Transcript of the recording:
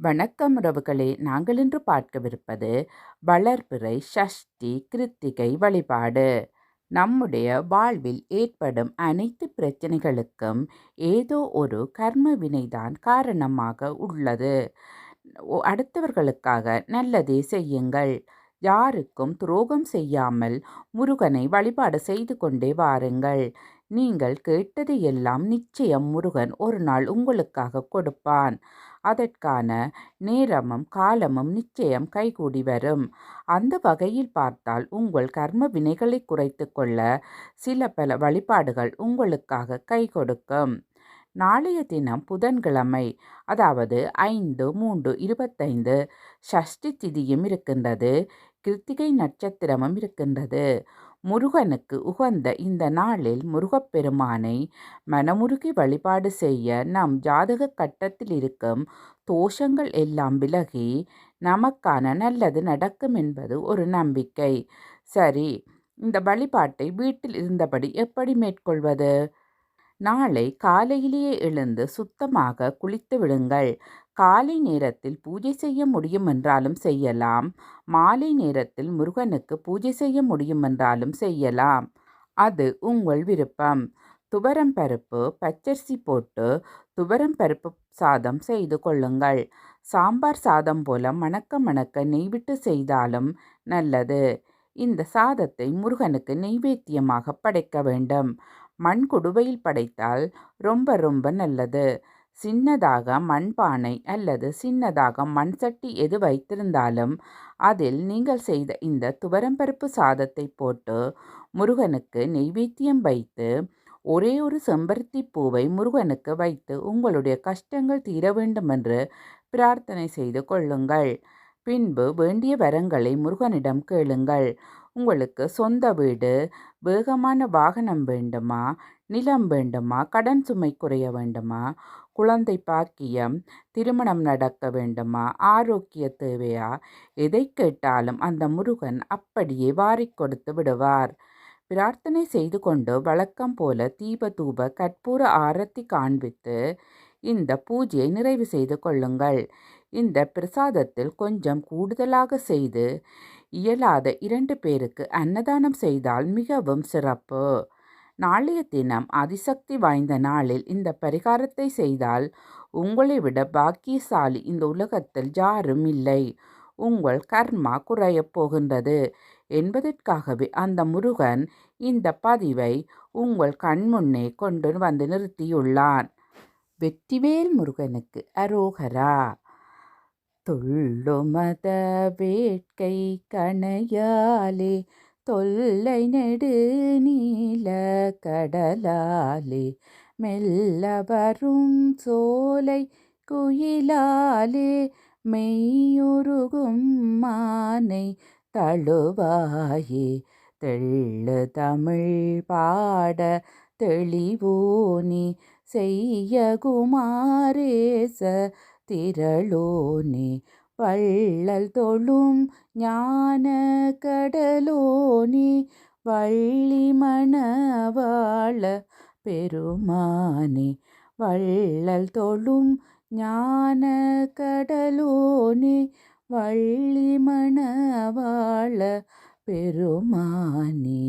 வணக்கம் உறவுகளே. நாங்கள் இன்று பார்க்கவிருப்பது வளர்பிறை சஷ்டி கிருத்திகை வழிபாடு. நம்முடைய வாழ்வில் ஏற்படும் அனைத்து பிரச்சனைகளுக்கும் ஏதோ ஒரு கர்ம வினைதான் காரணமாக உள்ளது. ஒ- அடுத்தவர்களுக்காக நல்லதே செய்யுங்கள். யாருக்கும் துரோகம் செய்யாமல் முருகனை வழிபாடு செய்து கொண்டே வாருங்கள். நீங்கள் கேட்டதையெல்லாம் நிச்சயம் முருகன் ஒரு நாள் உங்களுக்காக கொடுப்பான். அதற்கான நேரமும் காலமும் நிச்சயம் கைகூடி வரும். அந்த வகையில் பார்த்தால் உங்கள் கர்ம வினைகளை குறைத்து கொள்ள சில பல வழிபாடுகள் உங்களுக்காக கை கொடுக்கும். நாளைய தினம் புதன்கிழமை அதாவது ஐந்து மூன்று இருபத்தைந்து சஷ்டி திதியும் இருக்கின்றது. கிருத்திகை நட்சத்திரமும் இருக்கின்றது. முருகனுக்கு உகந்த இந்த நாளில் முருகப்பெருமானை மனமுருகி வழிபாடு செய்ய நம் ஜாதக கட்டத்தில் இருக்கும் தோஷங்கள் எல்லாம் விலகி நமக்கான நல்லது நடக்கும் என்பது ஒரு நம்பிக்கை. சரி இந்த வழிபாட்டை வீட்டில் இருந்தபடி எப்படி மேற்கொள்வது? நாளை காலையிலேயே எழுந்து சுத்தமாக குளித்து விடுங்கள். காலை நேரத்தில் பூஜை செய்ய முடியும் என்றாலும் செய்யலாம். மாலை நேரத்தில் முருகனுக்கு பூஜை செய்ய முடியும் என்றாலும் செய்யலாம். அது உங்கள் விருப்பம். துவரம் பருப்பு பச்சரிசி போட்டு துவரம் பருப்பு சாதம் செய்து கொள்ளுங்கள். சாம்பார் சாதம் போல மணக்க மணக்க நெய்விட்டு செய்தாலும் நல்லது. இந்த சாதத்தை முருகனுக்கு நெய்வேத்தியமாக படைக்க வேண்டும். மண் குடுவையில் படைத்தால் ரொம்ப ரொம்ப நல்லது. சின்னதாக மண்பானை அல்லது சின்னதாக மண் சட்டி எது வைத்திருந்தாலும் அதில் நீங்கள் செய்த இந்த துவரம்பருப்பு சாதத்தை போட்டு முருகனுக்கு நெய்வேத்தியம் வைத்து ஒரே ஒரு செம்பருத்தி பூவை முருகனுக்கு வைத்து உங்களுடைய கஷ்டங்கள் தீர வேண்டுமென்று பிரார்த்தனை செய்து கொள்ளுங்கள். பின்பு வேண்டிய வரங்களை முருகனிடம் கேளுங்கள். உங்களுக்கு சொந்த வீடு வேகமான வாகனம் வேண்டுமா நிலம் வேண்டுமா கடன் சுமை குறைய வேண்டுமா குழந்தை பாக்கியம் திருமணம் நடக்க வேண்டுமா ஆரோக்கிய தேவையா எதை கேட்டாலும் அந்த முருகன் அப்படியே வாரி கொடுத்து விடுவார். பிரார்த்தனை செய்து கொண்டு வழக்கம் போல தீப தூப கற்பூர ஆரத்தி காண்பித்து இந்த பூஜையை நிறைவு செய்து கொள்ளுங்கள். இந்த பிரசாதத்தில் கொஞ்சம் கூடுதலாக செய்து இயலாத இரண்டு பேருக்கு அன்னதானம் செய்தால் மிகவும் சிறப்பு. நாளைய தினம் அதிசக்தி வாய்ந்த நாளில் இந்த பரிகாரத்தை செய்தால் உங்களை விட பாக்கியசாலி இந்த உலகத்தில் யாரும் இல்லை. உங்கள் கர்மா குறையப் போகின்றது. என்பதற்காகவே அந்த முருகன் இந்த பதிவை உங்கள் கண்முன்னே கொண்டு வந்து நிறுத்தியுள்ளான் வெற்றிவேல் முருகனுக்கு அரோகரா! துள்ளுமத வேட்கை கணையாலே தொல்லை நெடு நீல கடலாலே மெல்ல வரும் சோலை குயிலாலே மெய்யுருகும் மானை தழுவாயே தெள்ளு தமிழ் பாட தெளிவோனி செய்ய குமாரேச திரளோனே வள்ளல் தொழும் ஞான கடலோனே வள்ளி மணவாள பெருமானே வள்ளல் தொழும் ஞான கடலோனே வள்ளி மணவாள பெருமானே.